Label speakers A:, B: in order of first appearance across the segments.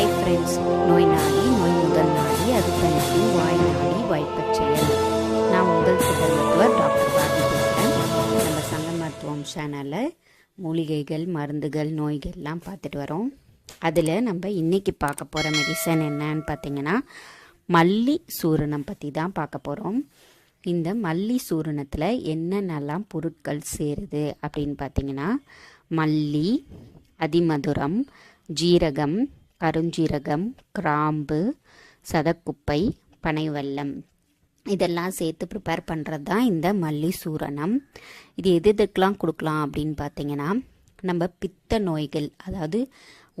A: Hi friends நோய் நாடி நோய் முதல் நாடி அது தனிக்கும் வாய் நாடி வாய்ப்பச் நான் முதல் சித்த மருத்துவர் டாக்டர் பாரதி பேசுகிறேன் நம்ம சங்க மருத்துவம் சேனலில் மூலிகைகள் மருந்துகள் நோய்கள்லாம் பார்த்துட்டு வரோம். அதில் நம்ம இன்றைக்கி பார்க்க போகிற மெடிசன் என்னன்னு பார்த்தீங்கன்னா மல்லி சூரணம் பற்றி தான் பார்க்க போகிறோம் இந்த மல்லி சூரணத்தில் என்னென்னலாம் பொருட்கள் சேருது அப்படின்னு பார்த்தீங்கன்னா மல்லி அதிமதுரம் ஜீரகம் கருஞ்சீரகம் கிராம்பு சதக்குப்பை பனைவெல்லம். இதெல்லாம் சேர்த்து ப்ரிப்பேர் பண்ணுறது தான் இந்த மல்லி சூரணம் இது எது எதுக்கெலாம் கொடுக்கலாம் அப்படின்னு பார்த்தீங்கன்னா நம்ம பித்த நோய்கள் அதாவது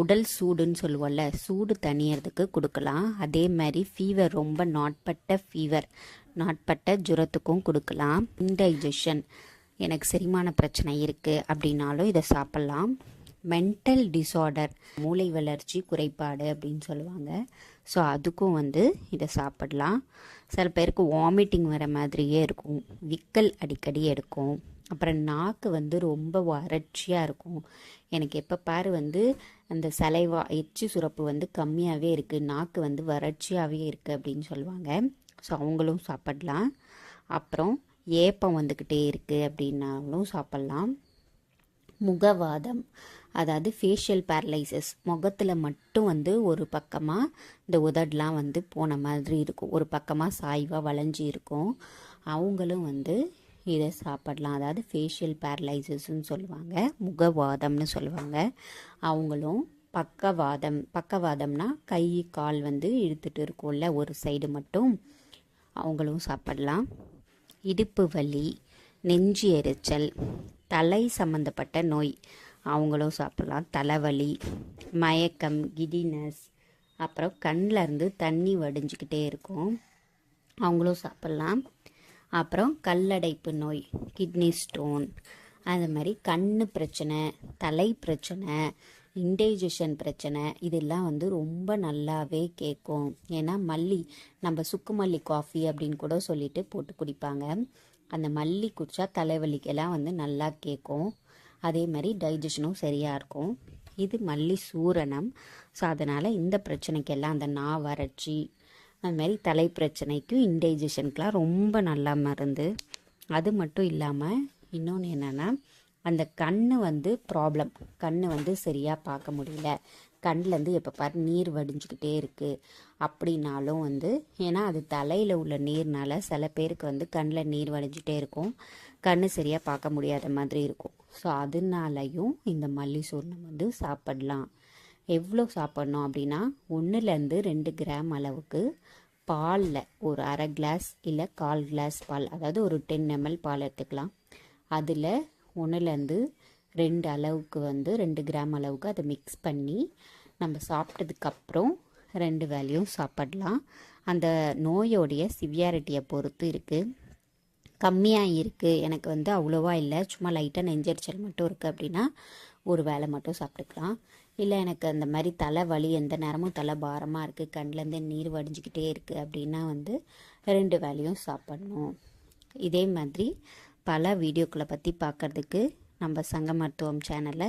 A: உடல் சூடுன்னு சொல்லுவோம்ல சூடு தணியறதுக்கு கொடுக்கலாம். அதே மாதிரி ஃபீவர் ரொம்ப நாட்பட்ட ஃபீவர் நாட்பட்ட ஜுரத்துக்கும் கொடுக்கலாம். இன்டைஜஷன் எனக்கு செரிமான பிரச்சனை இருக்குது அப்படின்னாலும் இதை சாப்பிட்லாம். மென்டல் டிஸார்டர் மூளை வளர்ச்சி குறைபாடு அப்படின்னு சொல்லுவாங்க. ஸோ அதுக்கும் வந்து இதை சாப்பிடலாம். சில பேருக்கு வாமிட்டிங் வர மாதிரியே இருக்கும். விக்கல் அடிக்கடி எடுக்கும். அப்புறம் நாக்கு வந்து ரொம்ப வறட்சியாக இருக்கும். எனக்கு எப்போ பாரு வந்து அந்த சலைவா எச்சி சுரப்பு வந்து கம்மியாகவே இருக்குது நாக்கு வந்து வறட்சியாகவே இருக்குது அப்படின்னு சொல்லுவாங்க. ஸோ அவங்களும் சாப்பிடலாம். அப்புறம் ஏப்பம் வந்துக்கிட்டே இருக்குது அப்படின்னாலும் சாப்பிட்லாம். முகவாதம் அதாவது ஃபேஷியல் பேரலைசஸ் முகத்தில் மட்டும் வந்து ஒரு பக்கமாக இந்த உதடெலாம் வந்து போன மாதிரி இருக்கும். ஒரு பக்கமாக சாய்வாக வளைஞ்சி இருக்கும். அவங்களும் வந்து இதை சாப்பிடலாம். அதாவது ஃபேஷியல் பேரலைசஸ்ன்னு சொல்லுவாங்க. முகவாதம்னு சொல்லுவாங்க. அவங்களும் பக்கவாதம் பக்கவாதம்னா கை கால் வந்து இழுத்துட்டு இருக்கும்ல ஒரு சைடு மட்டும் அவங்களும் சாப்பிடலாம். இடுப்பு வலி நெஞ்சு எரிச்சல் தலை சம்மந்தப்பட்ட நோய். அவங்களும் சாப்பிட்லாம். தலைவலி மயக்கம் கிடினஸ் அப்புறம் கண்ணில் இருந்து தண்ணி வடிஞ்சிக்கிட்டே இருக்கும். அவங்களும் சாப்பிட்லாம். அப்புறம் கல்லடைப்பு நோய் கிட்னி ஸ்டோன் அது மாதிரி கண் பிரச்சனை தலை பிரச்சனை இன்டைஜஷன் பிரச்சனை இதெல்லாம் வந்து ரொம்ப நல்லாவே கேட்கும். ஏன்னா மல்லி நம்ம சுக்கு மல்லி காஃபி அப்படின்னு கூட சொல்லிட்டு போட்டு குடிப்பாங்க. அந்த மல்லி குடித்தா தலைவலிக்கெல்லாம் வந்து நல்லா கேட்கும். அதே மாதிரி டைஜஷனும் சரியாக இருக்கும். இது மல்லி சூரணம். ஸோ அதனால் இந்த பிரச்சனைக்கெல்லாம் அந்த நா வறட்சி அது மாதிரி தலை பிரச்சனைக்கும் இன்டைஜஷனுக்கெலாம் ரொம்ப நல்லா மருந்து. அது மட்டும் இல்லாமல் இன்னொன்று என்னென்னா அந்த கண் வந்து ப்ராப்ளம் கண் வந்து சரியாக பார்க்க முடியல. கண்ணிலேருந்து எப்போ பாரு நீர் வடிஞ்சிக்கிட்டே இருக்குது அப்படின்னாலும் வந்து ஏன்னா அது தலையில் உள்ள நீர்னால சில பேருக்கு வந்து கண்ணில் நீர் வடிஞ்சிட்டே இருக்கும். கண் சரியாக பார்க்க முடியாத மாதிரி இருக்கும். ஸோ அதனாலையும் இந்த மல்லி சூர்ணம் வந்து சாப்பிடலாம். எவ்வளோ சாப்பிட்ணும் அப்படின்னா ஒன்றுலேருந்து ரெண்டு கிராம் அளவுக்கு பாலில் ஒரு அரை கிளாஸ் இல்லை கால் கிளாஸ் பால் அதாவது ஒரு டென் எம்எல் பால் எடுத்துக்கலாம். அதில் ஒன்றுலேருந்து ரெண்டு அளவுக்கு வந்து ரெண்டு கிராம் அளவுக்கு அதை மிக்ஸ் பண்ணி நம்ம சாப்பிட்டதுக்கப்புறம் ரெண்டு வேலையும் சாப்பிடலாம். அந்த நோயோடைய சிவியாரிட்டியை பொறுத்து இருக்குது கம்மியாக இருக்குது எனக்கு வந்து அவ்வளோவா இல்லை. சும்மா லைட்டாக நெஞ்சரிச்சல் மட்டும் இருக்குது அப்படின்னா ஒரு வேலை மட்டும் சாப்பிட்டுக்கலாம். இல்லை எனக்கு அந்த மாதிரி தலை வலி எந்த நேரமும் தலை பாரமாக இருக்குது கண்லேருந்து நீர் வடிஞ்சிக்கிட்டே இருக்குது அப்படின்னா வந்து ரெண்டு வேலையும் சாப்பிடணும். இதே மாதிரி பல வீடியோக்களை பற்றி பார்க்குறதுக்கு நம்ம சங்க மருத்துவம் சேனலை